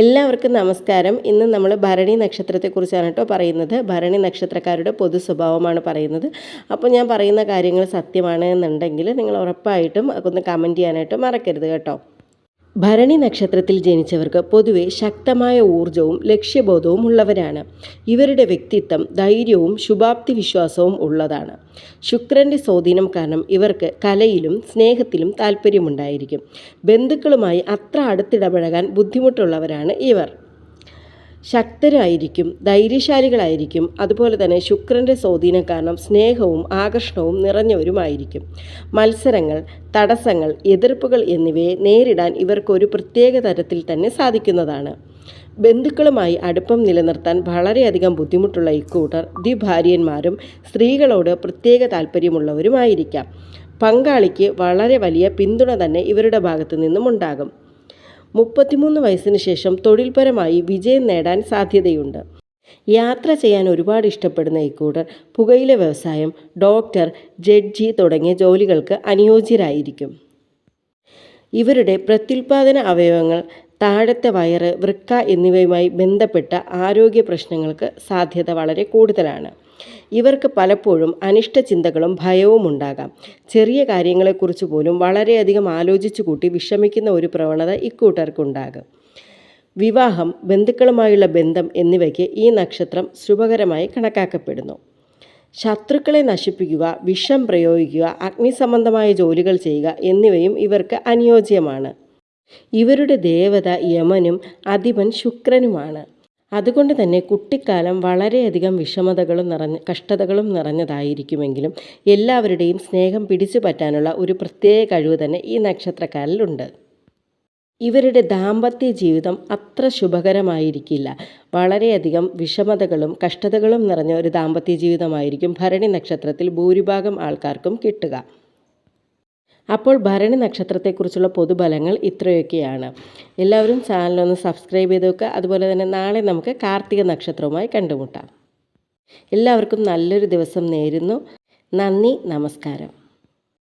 എല്ലാവർക്കും നമസ്കാരം. ഇന്ന് നമ്മൾ ഭരണി നക്ഷത്രത്തെക്കുറിച്ചാണ് കേട്ടോ പറയുന്നത്. ഭരണി നക്ഷത്രക്കാരുടെ പൊതു സ്വഭാവമാണ് പറയുന്നത്. അപ്പോൾ ഞാൻ പറയുന്ന കാര്യങ്ങൾ സത്യമാണ് എന്നുണ്ടെങ്കിൽ നിങ്ങൾ ഉറപ്പായിട്ടും ഒന്ന് കമന്റ് ചെയ്യാനായിട്ട് മറക്കരുത് കേട്ടോ. ഭരണി നക്ഷത്രത്തിൽ ജനിച്ചവർക്ക് പൊതുവെ ശക്തമായ ഊർജവും ലക്ഷ്യബോധവും ഉള്ളവരാണ്. ഇവരുടെ വ്യക്തിത്വം ധൈര്യവും ശുഭാപ്തി വിശ്വാസവും ഉള്ളതാണ്. ശുക്രന്റെ സ്വാധീനം കാരണം ഇവർക്ക് കലയിലും സ്നേഹത്തിലും താല്പര്യമുണ്ടായിരിക്കും. ബന്ധുക്കളുമായി അത്ര അടുത്തിടപഴകാൻ ബുദ്ധിമുട്ടുള്ളവരാണ് ഇവർ. ശക്തരായിരിക്കും ധൈര്യശാലികളായിരിക്കും. അതുപോലെ തന്നെ ശുക്രന്റെ സ്വാധീനം കാരണം സ്നേഹവും ആകർഷണവും നിറഞ്ഞവരുമായിരിക്കും. മത്സരങ്ങൾ തടസ്സങ്ങൾ എതിർപ്പുകൾ എന്നിവയെ നേരിടാൻ ഇവർക്കൊരു പ്രത്യേക തരത്തിൽ തന്നെ സാധിക്കുന്നതാണ്. ബന്ധുക്കളുമായി അടുപ്പം നിലനിർത്താൻ വളരെയധികം ബുദ്ധിമുട്ടുള്ള ഇക്കൂട്ടർ ദ്വിഭാര്യന്മാരും സ്ത്രീകളോട് പ്രത്യേക താല്പര്യമുള്ളവരുമായിരിക്കാം പങ്കാളിക്ക് വളരെ വലിയ പിന്തുണ തന്നെ ഇവരുടെ ഭാഗത്തു നിന്നും ഉണ്ടാകും മുപ്പത്തിമൂന്ന് വയസ്സിന് ശേഷം തൊഴിൽപരമായി വിജയം നേടാൻ സാധ്യതയുണ്ട്. യാത്ര ചെയ്യാൻ ഒരുപാട് ഇഷ്ടപ്പെടുന്ന ഇക്കൂട്ടർ പുകയില വ്യവസായം ഡോക്ടർ ജഡ്ജി തുടങ്ങിയ ജോലികൾക്ക് അനുയോജ്യരായിരിക്കും. ഇവരുടെ പ്രത്യുൽപാദന അവയവങ്ങൾ താഴത്തെ വയറ് വൃക്ക എന്നിവയുമായി ബന്ധപ്പെട്ട ആരോഗ്യ പ്രശ്നങ്ങൾക്ക് സാധ്യത വളരെ കൂടുതലാണ്. ഇവർക്ക് പലപ്പോഴും അനിഷ്ട ചിന്തകളും ഭയവും ഉണ്ടാകാം. ചെറിയ കാര്യങ്ങളെക്കുറിച്ച് പോലും വളരെയധികം ആലോചിച്ചു കൂട്ടി വിഷമിക്കുന്ന ഒരു പ്രവണത ഇക്കൂട്ടർക്കുണ്ടാകും. വിവാഹം ബന്ധുക്കളുമായുള്ള ബന്ധം എന്നിവയ്ക്ക് ഈ നക്ഷത്രം ശുഭകരമായി കണക്കാക്കപ്പെടുന്നു. ശത്രുക്കളെ നശിപ്പിക്കുക വിഷം പ്രയോഗിക്കുക അഗ്നി സംബന്ധമായ ജോലികൾ ചെയ്യുക എന്നിവയും ഇവർക്ക് അനുയോജ്യമാണ്. ഇവരുടെ ദേവത യമനും അധിപൻ ശുക്രനുമാണ്. അതുകൊണ്ട് തന്നെ കുട്ടിക്കാലം വളരെയധികം വിഷമതകളും നിറഞ്ഞ കഷ്ടതകളും നിറഞ്ഞതായിരിക്കുമെങ്കിലും എല്ലാവരുടെയും സ്നേഹം പിടിച്ചു പറ്റാനുള്ള ഒരു പ്രത്യേക കഴിവ് തന്നെ ഈ നക്ഷത്രക്കാരിലുണ്ട്. ഇവരുടെ ദാമ്പത്യ ജീവിതം അത്ര ശുഭകരമായിരിക്കില്ല. വളരെയധികം വിഷമതകളും കഷ്ടതകളും നിറഞ്ഞ ഒരു ദാമ്പത്യ ജീവിതമായിരിക്കും ഭരണി നക്ഷത്രത്തിൽ ഭൂരിഭാഗം ആൾക്കാർക്കും കിട്ടുക. അപ്പോൾ ഭരണി നക്ഷത്രത്തെക്കുറിച്ചുള്ള പൊതുബലങ്ങൾ ഇത്രയൊക്കെയാണ്. എല്ലാവരും ചാനലൊന്ന് സബ്സ്ക്രൈബ് ചെയ്ത് വെക്കുക. അതുപോലെ തന്നെ നാളെ നമുക്ക് കാർത്തിക നക്ഷത്രവുമായി കണ്ടുമുട്ടാം. എല്ലാവർക്കും നല്ലൊരു ദിവസം നേരുന്നു. നന്ദി നമസ്കാരം.